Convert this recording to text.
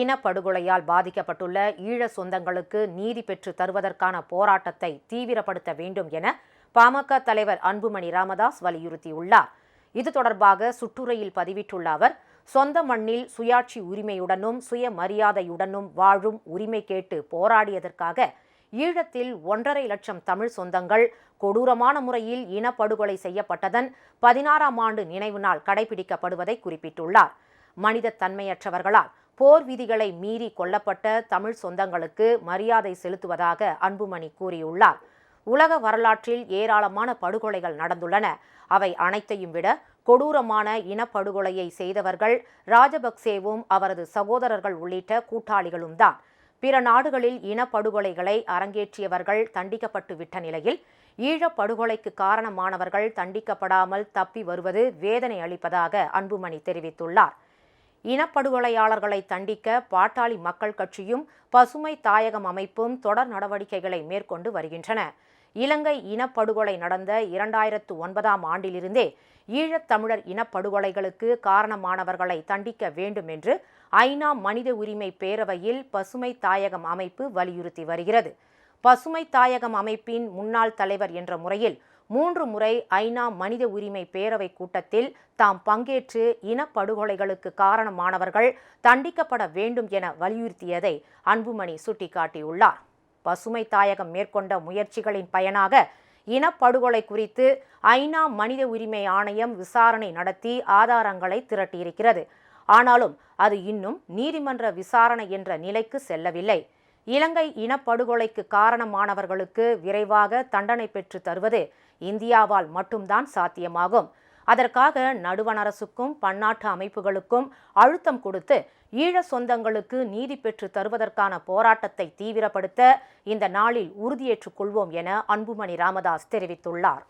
இனப்படுகொலையால் பாதிக்கப்பட்டுள்ள ஈழ சொந்தங்களுக்கு நீதி பெற்று தருவதற்கான போராட்டத்தை தீவிரப்படுத்த வேண்டும் என பாமக தலைவர் அன்புமணி ராமதாஸ் வலியுறுத்தியுள்ளார். இது தொடர்பாக சுற்றுரையில் பதிவிட்டுள்ள அவர் சொந்த மண்ணில் சுயாட்சி உரிமையுடனும் சுயமரியாதையுடனும் வாழும் உரிமை கேட்டு போராடியதற்காக ஈழத்தில் ஒன்றரை லட்சம் தமிழ் சொந்தங்கள் கொடூரமான முறையில் இனப்படுகொலை செய்யப்பட்டதன் பதினாறாம் ஆண்டு நினைவு நாள் கடைபிடிக்கப்படுவதை குறிப்பிட்டுள்ளார். மனித தன்மையற்றவர்களால் போர் விதிகளை மீறி கொல்லப்பட்ட தமிழ் சொந்தங்களுக்கு மரியாதை செலுத்துவதாக அன்புமணி கூறியுள்ளார். உலக வரலாற்றில் ஏராளமான படுகொலைகள் நடந்துள்ளன. அவை அனைத்தையும் விட கொடூரமான இனப்படுகொலையை செய்தவர்கள் ராஜபக்சேவும் அவரது சகோதரர்கள் உள்ளிட்ட கூட்டாளிகளும் தான். பிற நாடுகளில் இனப்படுகொலைகளை அரங்கேற்றியவர்கள் தண்டிக்கப்பட்டு விட்ட நிலையில் ஈழப்படுகொலைக்கு காரணமானவர்கள் தண்டிக்கப்படாமல் தப்பி வருவது வேதனை அளிப்பதாக அன்புமணி தெரிவித்துள்ளார். இனப்படுகொலையாளர்களை தண்டிக்க பாட்டாளி மக்கள் கட்சியும் பசுமை தாயகம் அமைப்பும் தொடர் நடவடிக்கைகளை மேற்கொண்டு வருகின்றன. இலங்கை இனப்படுகொலை நடந்த இரண்டாயிரத்து ஒன்பதாம் ஆண்டிலிருந்தே ஈழத்தமிழர் இனப்படுகொலைகளுக்கு காரணமானவர்களை தண்டிக்க வேண்டும் என்று ஐநா மனித உரிமை பேரவையில் பசுமை தாயகம் அமைப்பு வலியுறுத்தி வருகிறது. பசுமை தாயகம் அமைப்பின் முன்னாள் தலைவர் என்ற முறையில் மூன்று முறை ஐநா மனித உரிமை பேரவை கூட்டத்தில் தாம் பங்கேற்று இனப்படுகொலைகளுக்கு காரணமானவர்கள் தண்டிக்கப்பட வேண்டும் என வலியுறுத்தியதை அன்புமணி சுட்டிக்காட்டியுள்ளார். பசுமை தாயகம் மேற்கொண்ட முயற்சிகளின் பயனாக இனப்படுகொலை குறித்து ஐநா மனித உரிமை ஆணையம் விசாரணை நடத்தி ஆதாரங்களை திரட்டியிருக்கிறது. ஆனாலும் அது இன்னும் நீதிமன்ற விசாரணை என்ற நிலைக்கு செல்லவில்லை. இலங்கை இனப்படுகொலைக்கு காரணமானவர்களுக்கு விரைவாக தண்டனை பெற்று தருவது இந்தியாவால் மட்டும்தான் சாத்தியமாகும். அதற்காக நடுவண் அரசுக்கும் பன்னாட்டு அமைப்புகளுக்கும் அழுத்தம் கொடுத்து ஈழ சொந்தங்களுக்கு நீதி பெற்று தருவதற்கான போராட்டத்தை தீவிரப்படுத்த இந்த நாளில் உறுதியேற்றுக் கொள்வோம் என அன்புமணி ராமதாஸ் தெரிவித்துள்ளார்.